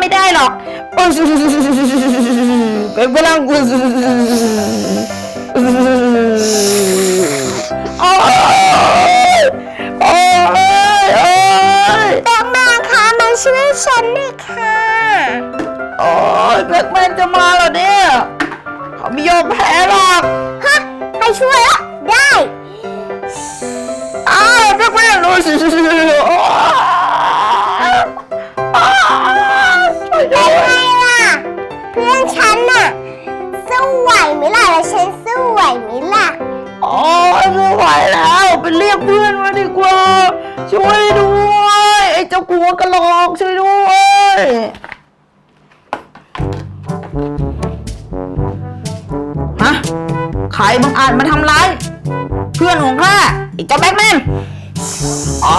ไม่ได้หรอกเป็นพลังโอ้ยโอ้ยโอ้ยแบกแมนคะมาช่วยฉันหน่อยค่ะโอ้ยแบทแมนจะมาเหรอเนี่ยเขาไม่ยอมแพ้หรอกฮะให้ช่วยละได้อ้าวแบทแมนโอ้ยโอ้ย มาดีกว่า ช่วยด้วยไอ้เจ้ากัวกระหลอกช่วยด้วยฮะใครบังอาจมาทำร้ายเพื่อนของข้าไอ้เจ้าแบทแมนอ้า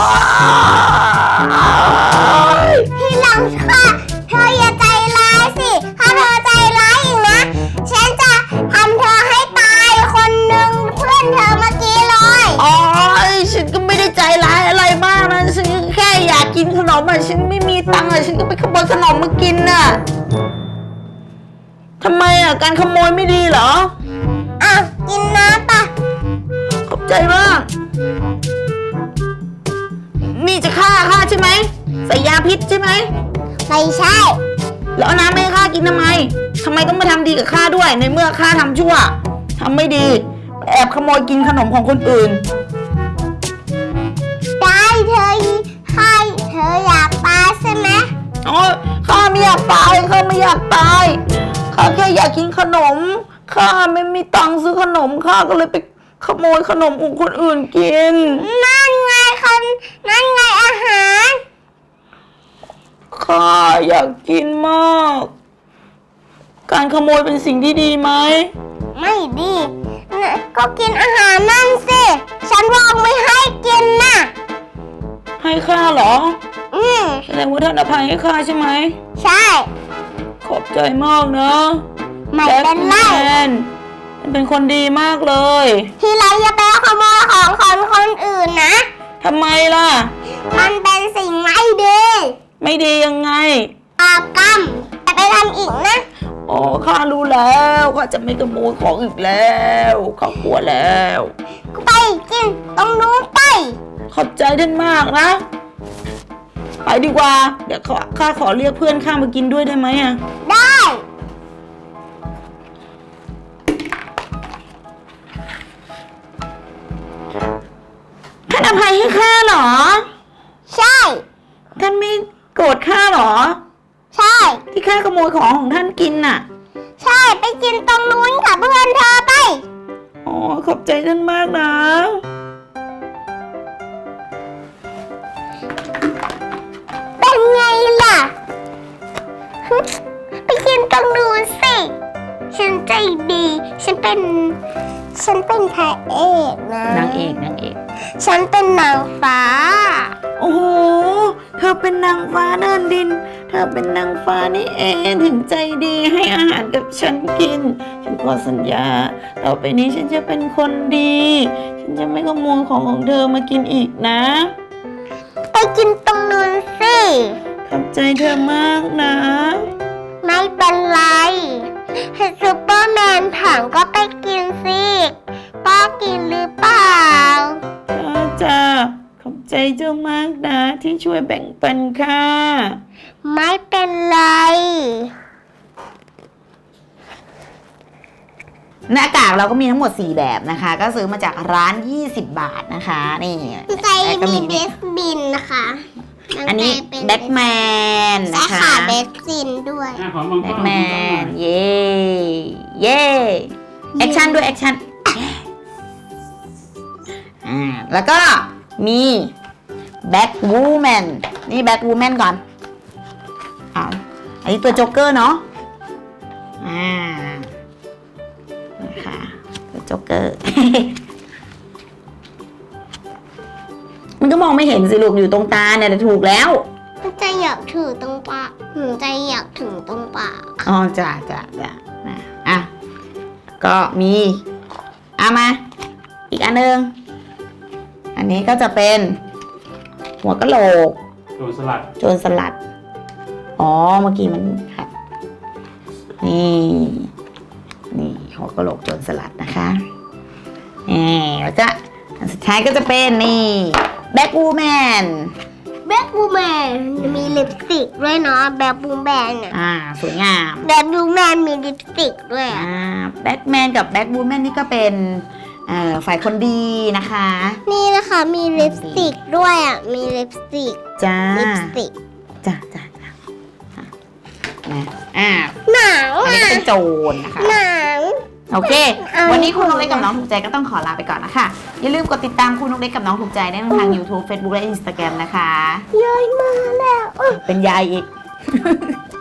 มอะฉันไม่มีตังค์อะฉันก็ไปขโมยขนมมากินน่ะทำไมอะการขโมยไม่ดีเหรอ อะ กินน้ำปะขอบใจมาก นี่จะฆ่าข้าใช่ไหมใส่ยาพิษใช่ไหม ไม่ใช่ แล้วเอาน้ำไม่ให้ข้ากินทำไมทำไมต้องมาทำดีกับข้าด้วย ในเมื่อข้าทำชั่วทำไม่ดี แอบขโมยกินขนมของคนอื่น ออยากตายใช่ไหมโอ้ยข้าไม่อยากตายข้าไม่อยากตายข้าแค่อยากกินขนมข้าไม่มีตังค์ซื้อขนมข้าก็เลยไปขโมยขนมของคนอื่นกิน นั่นไงคนนั่นไงอาหารข้าอยากกินมาก การขโมยเป็นสิ่งที่ดีไหม ไม่ดีนะก็กินอาหารนั่นสิ ฉันบอกไม่ให้กินนะให้ข้าเหรออื มแสดงว่าท่านอภัยให้ข้าใช่ไหม ใช่ ขอบใจมากนะไม่เป็นไรแบ็คแมนท่านเป็นคนดีมากเลย ทีไรอย่าไปขโมยของคนคนอื่นนะ ทำไมล่ะ มันเป็นสิ่งไม่ดีไม่ดียังไงอากกรรมอย่าไปทำอีกนะ อ๋อ ข้ารู้แล้วข้าจะไม่ขโมยของอีกแล้วข้ากลัวแล้วไปกินตรงนู้นไป ขอบใจท่านมากนะ ไปดีกว่า เดี๋ยวขอข้าขอเรียกเพื่อนข้ามากินด้วยได้ไหมอะได้ ท่านอภัยให้ข้าเหรอ ใช่ ท่านไม่โกรธข้าเหรอ ใช่ ที่ข้าขโมยของของท่านกินน่ะ ใช่ไปกินตรงนู้นกับเพื่อนเธอไป อ๋อ ขอบใจท่านมากนะ ฉันเป็นพระเอกนะนางเอกนางเอก ฉันเป็นนางฟ้า โอ้โห เธอเป็นนางฟ้าเดินดิน เธอเป็นนางฟ้านี่เองถึงใจดีให้อาหารกับฉันกิน ฉันขอสัญญา ต่อไปนี้ฉันจะเป็นคนดี ฉันจะไม่ขโมยของของเธอมากินอีกนะ ไปกินตรงนู้นสิ ขอบใจเธอมากนะ ไม่เป็นไร ให้ซูเปอร์แมนถามก็ไปกินสิป้ากินหรือเปล่า จ้าจ้าขอบใจเจ้ามากนะ ที่ช่วยแบ่งปันค่ะ ไม่เป็นไร หน้ากากเราก็มีทั้งหมด 4 แบบนะคะ ก็ซื้อมาจากร้าน 20 บาทนะคะ นี่ใจแล้วก็มีเบสบินนะคะ อันนี้เป็แบ็คแมนและนะคะขาเบสซินด้วย อะขอมังกแบ็รคแมนเย่เย่แอคชั่นด้วยแอคชั่นอ่าแล้วก็มีแบ็ควูแมนนี่แบ็ควูแมนก่อนอ่าอันนี้ตัวโจ๊กเกอร์เนาะอ่านะคะตัวโจ๊กเกอร์ ก็มองไม่เห็นสิลูกอยู่ตรงตาเนี่ยแต่ถูกแล้วหนูใจอยากถือตรงปากหนูใจอยากถึงตรงปากอ๋อจ้ะจ้ะจ้ะนะอะก็มีเอามา อีกอันหนึง อันนี้ก็จะเป็น หัวกะโหลก โดนสลัดโจรสลัด อ๋อ เมื่อกี้มันขัดนี่ นี่หัวกะโหลกโจรสลัดนะคะแหมแล้วก็อันสุดท้ายก็จะเป็นนี่ แบ็กวูแมนแบ็คบูแมนมีลิปสติกด้วยเนาะแบ็คบูแมนเนี่ยอ่าสวยงามแบ็คบูแมนมีลิปสติกด้วยอะอ่าแบ็กแมนกับแบ็กวูแมนนี่ก็เป็นเอ่อฝ่ายคนดีนะคะ นี่นะคะมีลิปสติกด้วยอะมีลิปสติกจ้าลิปสติกจ้าจ้าจ้าอะนะอ่าหนังอันนี้อะก็เป็นโจรนะคะหนัง โอเคเอาวันนี้คุณนกเล็กกับน้องถูกใจก็ต้องขอลาไปก่อนนะคะ อย่าลืมกดติดตามคุณนกเล็กกับน้องถูกใจได้ทาง YouTube Facebook และ Instagram นะคะยายมาแล้วเอ้ยเป็นยายอีก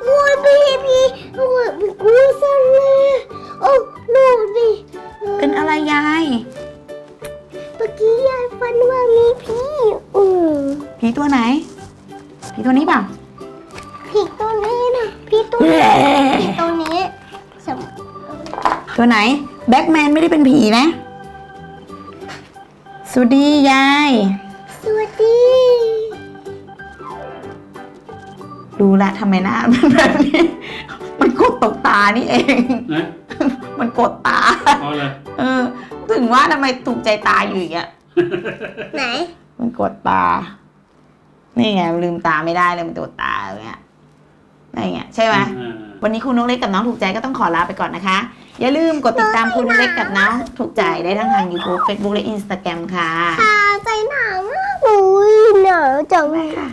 โอ้ยพี่พี่โอ้ยกูสั่นเลยโอ้ดูดิเป็นอะไรยายเมื่อกี้ยายฟันว่ามีพี่อือผีตัวไหนผีตัวนี้เปล่าพี่ตัวนี้นะพี่ตัวนี้พี่ตัวนี้สม ตัวไหน แบ็กแมนไม่ได้เป็นผีนะสวัสดียาย สวัสดี ดูละทำไมหน้าเป็นแบบนี้ มันกดตกตานี่เอง นะมันกดตา เอาเลยเออ ถึงว่าทำไมถูกใจตาอยู่อย่างเงี้ย ไหน มันกดตา นี่ไงลืมตาไม่ได้เลยมันกดตาอย่างเงี้ยนี่ไงใช่ไหม อ่า วันนี้คุณนกเล็กกับน้องถูกใจก็ต้องขอลาไปก่อนนะคะ อย่าลืมกดติดตามคุณนกเล็กกับน้องถูกใจได้ทั้งทาง YouTube Facebook และ Instagram ค่ะ ค่ะใจหนาวมากอุ้ยหนาวจังไปค่ะ